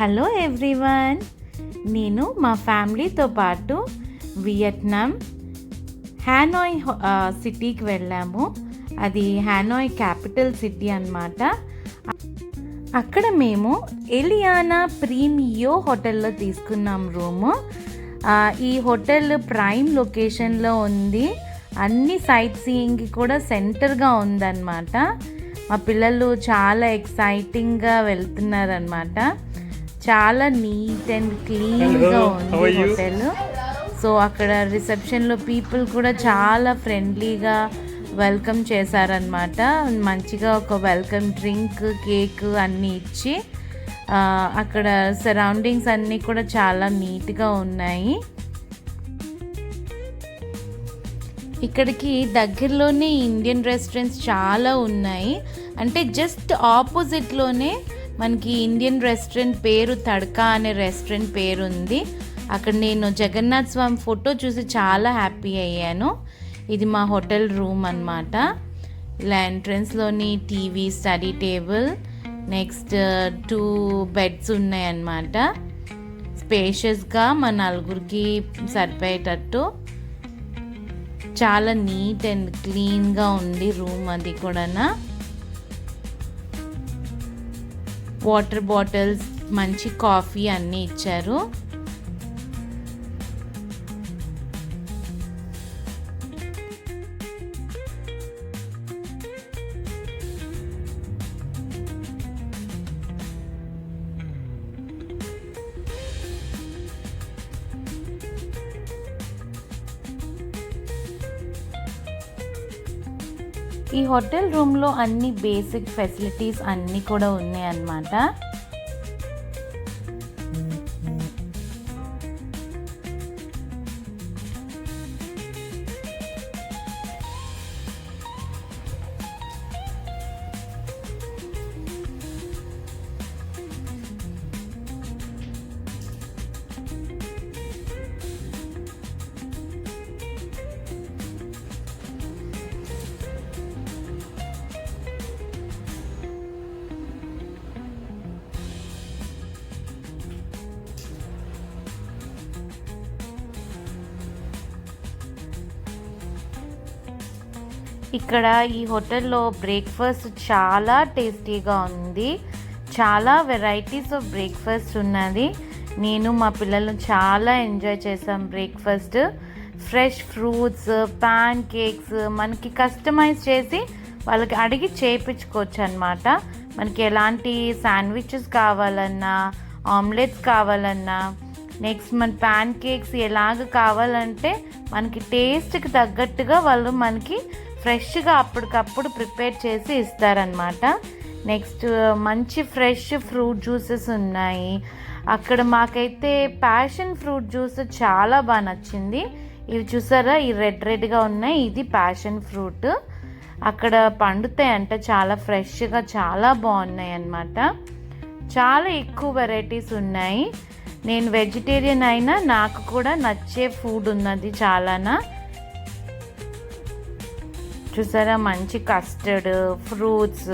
Hello everyone నేను మా ఫ్యామిలీతో పాటు వియట్నాం హ్యానాయ్ హో- సిటీకి వెళ్ళాము. అది హ్యానాయ్ క్యాపిటల్ సిటీ అన్నమాట. అక్కడ మేము ఎలియానా ప్రీమియో హోటల్లో తీసుకున్నాం రూము. ఈ హోటల్ ప్రైమ్ లొకేషన్లో ఉంది. అన్ని సైట్ సీయింగ్కి కూడా సెంటర్గా ఉందన్నమాట. మా పిల్లలు చాలా ఎక్సైటింగ్గా వెళ్తున్నారనమాట చాలా నీట్ అండ్ క్లీన్గా ఉంది? హోటల్ సో అక్కడ రిసెప్షన్లో పీపుల్ కూడా చాలా ఫ్రెండ్లీగా వెల్కమ్ చేశారనమాట మంచిగా ఒక వెల్కమ్ డ్రింక్ కేక్ అన్నీ ఇచ్చి అక్కడ సరౌండింగ్స్ అన్నీ కూడా చాలా నీట్గా ఉన్నాయి. ఇక్కడికి దగ్గరలోనే ఇండియన్ రెస్టారెంట్స్ చాలా ఉన్నాయి. అంటే జస్ట్ ఆపోజిట్లోనే మనకి ఇండియన్ రెస్టారెంట్ పేరు తడకా అనే రెస్టారెంట్ పేరు ఉంది అక్కడ నేను జగన్నాథ్ స్వామి ఫోటో చూసి చాలా హ్యాపీ అయ్యాను. ఇది మా హోటల్ రూమ్ అన్నమాట. ఇలా ఎంట్రన్స్లోని TV study table next two beds ఉన్నాయన్నమాట. స్పేషియస్గా మా నలుగురికి సరిపోయేటట్టు. చాలా నీట్ అండ్ క్లీన్గా ఉంది రూమ్ అది కూడా వాటర్ బాటిల్స్ మంచి కాఫీ అన్నీ ఇచ్చారు. ఈ హోటల్ రూమ్లో అన్ని బేసిక్ ఫెసిలిటీస్ అన్నీ కూడా ఉన్నాయన్నమాట. ఇక్కడ ఈ హోటల్లో బ్రేక్ఫాస్ట్ చాలా టేస్టీగా ఉంది. చాలా వెరైటీస్ ఆఫ్ బ్రేక్ఫాస్ట్ ఉన్నది. నేను మా పిల్లలు చాలా ఎంజాయ్ చేసాం breakfast. Fresh fruits pancakes మనకి కస్టమైజ్ చేసి వాళ్ళకి అడిగి చేయించుకోవచ్చు అనమాట మనకి ఎలాంటి శాండ్విచెస్ కావాలన్నా ఆమ్లెట్స్ కావాలన్నా నెక్స్ట్ మన ప్యాన్ కేక్స్ ఎలాగ కావాలంటే మనకి టేస్ట్కి తగ్గట్టుగా వాళ్ళు మనకి ఫ్రెష్గా అప్పటికప్పుడు ప్రిపేర్ చేసి ఇస్తారనమాట నెక్స్ట్ మంచి ఫ్రెష్ ఫ్రూట్ జ్యూసెస్ ఉన్నాయి. అక్కడ మాకైతే ప్యాషన్ ఫ్రూట్ జ్యూస్ చాలా బాగా నచ్చింది. ఇవి చూసారా? ఈ రెడ్ రెడ్గా ఉన్నాయి. ఇది ప్యాషన్ ఫ్రూట్. అక్కడ పండుతాయంట చాలా ఫ్రెష్గా చాలా బాగున్నాయి అన్నమాట. చాలా ఎక్కువ వెరైటీస్ ఉన్నాయి. నేను వెజిటేరియన్ అయినా నాకు కూడా నచ్చే ఫుడ్ ఉన్నది చాలానా. చూసారా? మంచి custard fruits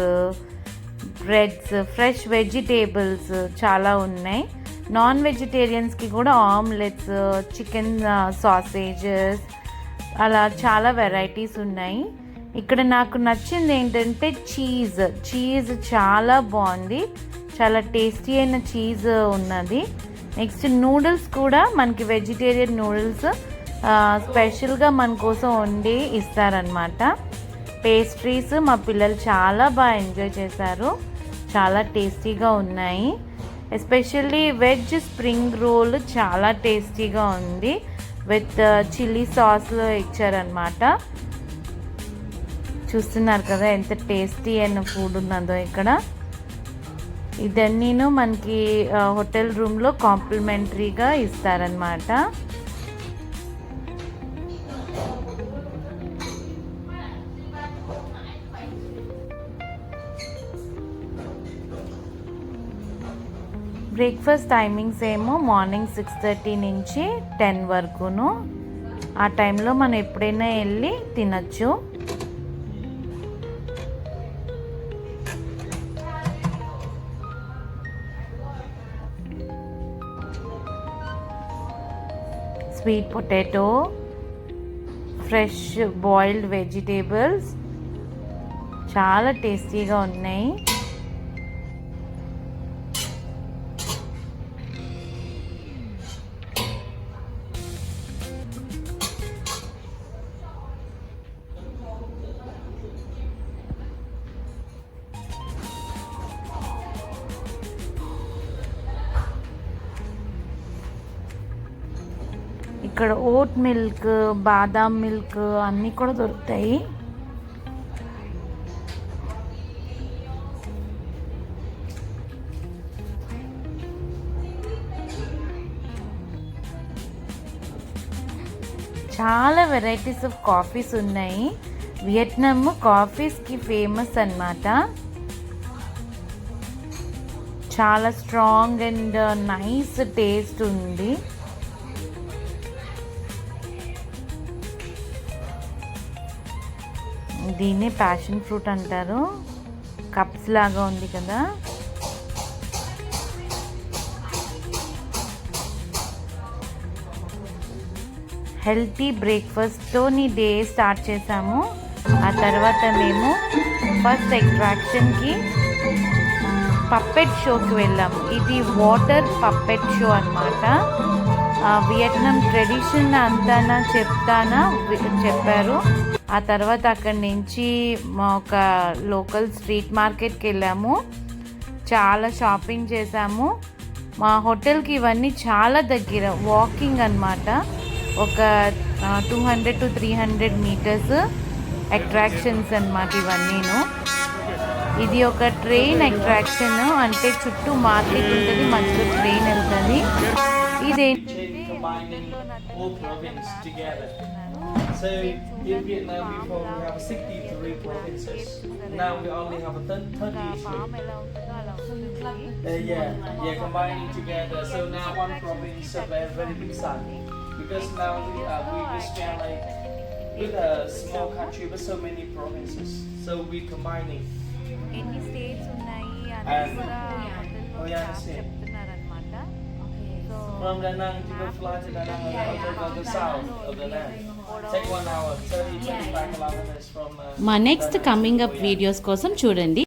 breads fresh vegetables చాలా ఉన్నాయి. నాన్ వెజిటేరియన్స్కి కూడా ఆమ్లెట్స్ చికెన్ సాసేజెస్ అలా చాలా వెరైటీస్ ఉన్నాయి. ఇక్కడ నాకు నచ్చింది ఏంటంటే చీజ్ చీజ్ చాలా బాగుంది. చాలా టేస్టీ అయిన చీజ్ ఉన్నది. నెక్స్ట్ నూడిల్స్ కూడా మనకి వెజిటేరియన్ నూడిల్స్ స్పెషల్గా మన కోసం వండి ఇస్తారనమాట పేస్ట్రీస్ మా పిల్లలు చాలా బాగా ఎంజాయ్ చేశారు. చాలా టేస్టీగా ఉన్నాయి. ఎస్పెషల్లీ వెజ్ స్ప్రింగ్ రోల్ చాలా టేస్టీగా ఉంది. విత్ uh, చిల్లీ సాస్లో ఇచ్చారనమాట చూస్తున్నారు కదా ఎంత టేస్టీ అయిన ఫుడ్ ఉన్నదో ఇక్కడ. ఇదన్నీను మనకి uh, హోటల్ రూమ్లో కాంప్లిమెంటరీగా ఇస్తారనమాట బ్రేక్ఫాస్ట్ టైమింగ్స్ ఏమో మార్నింగ్ సిక్స్ థర్టీ నుంచి టెన్ వరకును. ఆ టైంలో మనం ఎప్పుడైనా వెళ్ళి తినచ్చు. Sweet potato fresh boiled vegetables చాలా టేస్టీగా ఉన్నాయి. ఇక్కడ ఓట్ మిల్క్ బాదాం మిల్క్ అన్నీ కూడా దొరుకుతాయి. చాలా వెరైటీస్ ఆఫ్ కాఫీస్ ఉన్నాయి. వియట్నాం కాఫీస్కి ఫేమస్ అన్నమాట. చాలా స్ట్రాంగ్ అండ్ నైస్ టేస్ట్ ఉంది. దీన్నే ప్యాషన్ ఫ్రూట్ అంటారు. కప్స్ లాగా ఉంది కదా. హెల్తీ బ్రేక్ఫాస్ట్తో నీ డే స్టార్ట్ చేసాము ఆ తర్వాత మేము ఫస్ట్ అట్రాక్షన్కి పప్పెట్ షోకి వెళ్ళాము. ఇది వాటర్ పప్పెట్ షో అనమాట వియట్నాం ట్రెడిషన్ అంతానా చెప్తానా చెప్పారు. ఆ తర్వాత అక్కడి నుంచి మా ఒక లోకల్ స్ట్రీట్ మార్కెట్కి వెళ్ళాము. చాలా షాపింగ్ చేసాము మా హోటల్కి ఇవన్నీ చాలా దగ్గర వాకింగ్ అన్నమాట. ఒక two hundred to three hundred metres attractions అన్నమాట ఇవన్నీను. ఇది ఒక ట్రైన్ అట్రాక్షన్ అంటే చుట్టూ మార్కెట్ ఉంటుంది మధ్యలో ట్రైన్ వెళ్తుంది. ఇదేంటి Chain combining all provinces together. So in Vietnam before we have 63 provinces. Now we only have a thir- 33. Uh, yeah, yeah, combining together. So now one province is a very, very big size. Because now we uh, we, we spend like with a small country with so many provinces. So we combining. ఎన్ని states ఉన్నాయి And- అని కూడా Oh, yeah, I see. చెప్తున్నారనమాట so From Da Nang to go fly to Da Nang or go to the south of Da Nang. మా next coming up videos కోసం చూడండి.